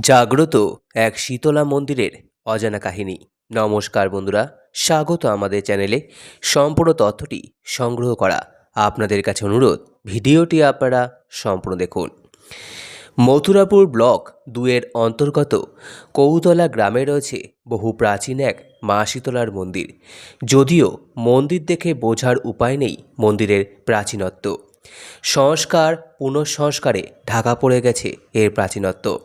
জাগ্রত এক শীতলা মন্দিরের অজানা কাহিনী। নমস্কার বন্ধুরা, স্বাগত আমাদের চ্যানেলে। সম্পূর্ণ তথ্যটি সংগ্রহ করা আপনাদের কাছে অনুরোধ, ভিডিওটি আপনারা সম্পূর্ণ দেখুন। মথুরাপুর ব্লক দুয়ের অন্তর্গত কৌতলা গ্রামে রয়েছে বহু প্রাচীন এক মা শীতলার মন্দির। যদিও মন্দির দেখে বোঝার উপায় নেই মন্দিরের প্রাচীনত্ব। সংস্কার পুনঃসংস্কারে ঢাকা পড়ে গেছে এর প্রাচীনত্ব।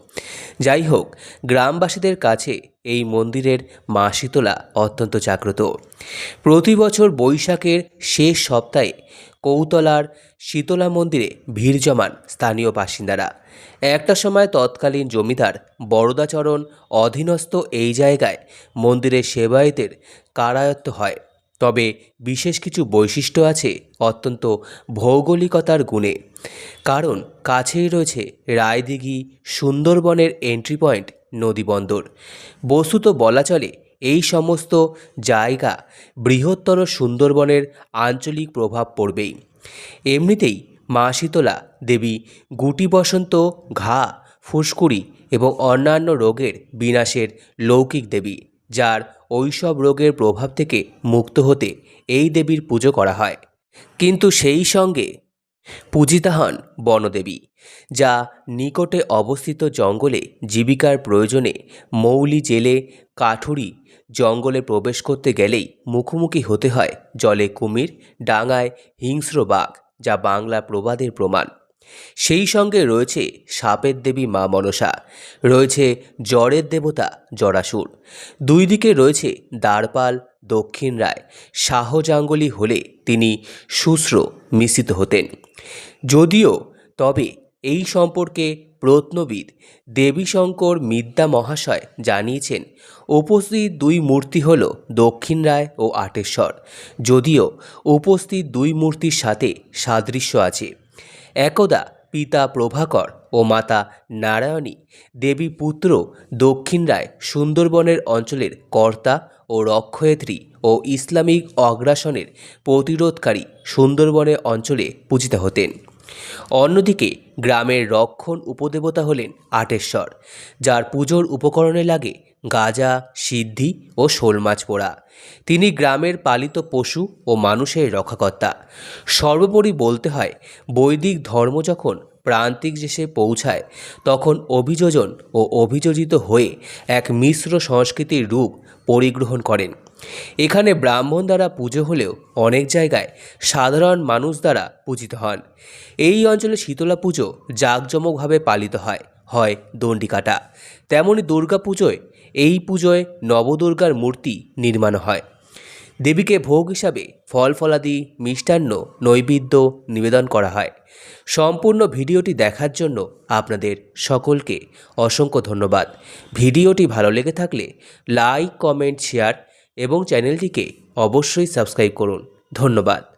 যাই হোক, গ্রামবাসীদের কাছে এই মন্দিরের মা শীতলা অত্যন্ত জাগ্রত। প্রতি বছর বৈশাখের শেষ সপ্তাহে কৌতলার শীতলা মন্দিরে ভিড় জমান স্থানীয় বাসিন্দারা। একটা সময় তৎকালীন জমিদার বরদাচরণ অধীনস্থ এই জায়গায় মন্দিরের সেবায়েতের কারায়ত্ত হয়। তবে বিশেষ কিছু বৈশিষ্ট্য আছে অত্যন্ত ভৌগোলিকতার গুণে। কারণ কাছেই রয়েছে রায়দিঘি সুন্দরবনের এন্ট্রি পয়েন্ট নদীবন্দর বস্তুত বলা চলে, এই সমস্ত জায়গা বৃহত্তর সুন্দরবনের আঞ্চলিক প্রভাব পড়বেই। এমনিতেই মা শীতলা দেবী গুটি বসন্ত ঘা, ফুসকুড়ি এবং অন্যান্য রোগের বিনাশের লৌকিক দেবী। যার ওইসব রোগের প্রভাব থেকে মুক্ত হতে এই দেবীর পুজো করা হয়। কিন্তু সেই সঙ্গে পূজিতা হন বনদেবী, যা নিকটে অবস্থিত জঙ্গলে জীবিকার প্রয়োজনে মৌলি জেলে কাঠুরি জঙ্গলে প্রবেশ করতে গেলেই মুখোমুখি হতে হয় জলে কুমির, ডাঙায় হিংস্র বাঘ, যা বাংলা প্রবাদের প্রমাণ। সেই সঙ্গে রয়েছে সাপের দেবী মা মনসা, রয়েছে জ্বরের দেবতা জরাসুর, দুই দিকে রয়েছে দ্বারপাল দক্ষিণ রায়, শাহজাঙ্গলি হলে তিনি শুশ্র মিশ্রিত হতেন। যদিও তবে এই সম্পর্কে প্রত্নবিদ দেবীশঙ্কর মিদ্যা মহাশয় জানিয়েছেন, উপস্থিত দুই মূর্তি হল দক্ষিণ রায় ও আটেশ্বর, যদিও উপস্থিত দুই মূর্তির সাথে সাদৃশ্য আছে। একদা পিতা প্রভাকর ও মাতা নারায়ণী দেবী পুত্র দক্ষিণ রায় সুন্দরবনের অঞ্চলের কর্তা ও রক্ষয়ত্রী ও ইসলামিক অগ্রাসনের প্রতিরোধকারী সুন্দরবনের অঞ্চলে পূজিত হতেন। অন্যদিকে গ্রামের রক্ষণ উপদেবতা হলেন আটেশ্বর, যার পুজোর উপকরণে লাগে গাজা, সিদ্ধি ও শোল মাছ পোড়া। তিনি গ্রামের পালিত পশু ও মানুষের রক্ষাকর্তা। সর্বোপরি বলতে হয়, বৈদিক ধর্ম যখন প্রান্তিক দেশে পৌঁছায়, তখন অভিযোজন ও অভিযোজিত হয়ে এক মিশ্র সংস্কৃতির রূপ পরিগ্রহণ করেন। এখানে ব্রাহ্মণ দ্বারা পুজো হলেও অনেক জায়গায় সাধারণ মানুষ দ্বারা পূজিত হন। এই অঞ্চলে শীতলা পুজো জাঁকজমকভাবে পালিত হয় হয় দণ্ডিকাটা। তেমনি দুর্গা পুজোয় এই পুজোয় নবদুর্গার মূর্তি নির্মাণ হয়। দেবীকে ভোগ হিসাবে ফল ফলাদি, মিষ্টান্ন, নৈবেদ্য নিবেদন করা হয়। সম্পূর্ণ ভিডিওটি দেখার জন্য আপনাদের সকলকে অসংখ্য ধন্যবাদ। ভিডিওটি ভালো লেগে থাকলে লাইক, কমেন্ট, শেয়ার এবং চ্যানেলটিকে অবশ্যই সাবস্ক্রাইব করুন। ধন্যবাদ।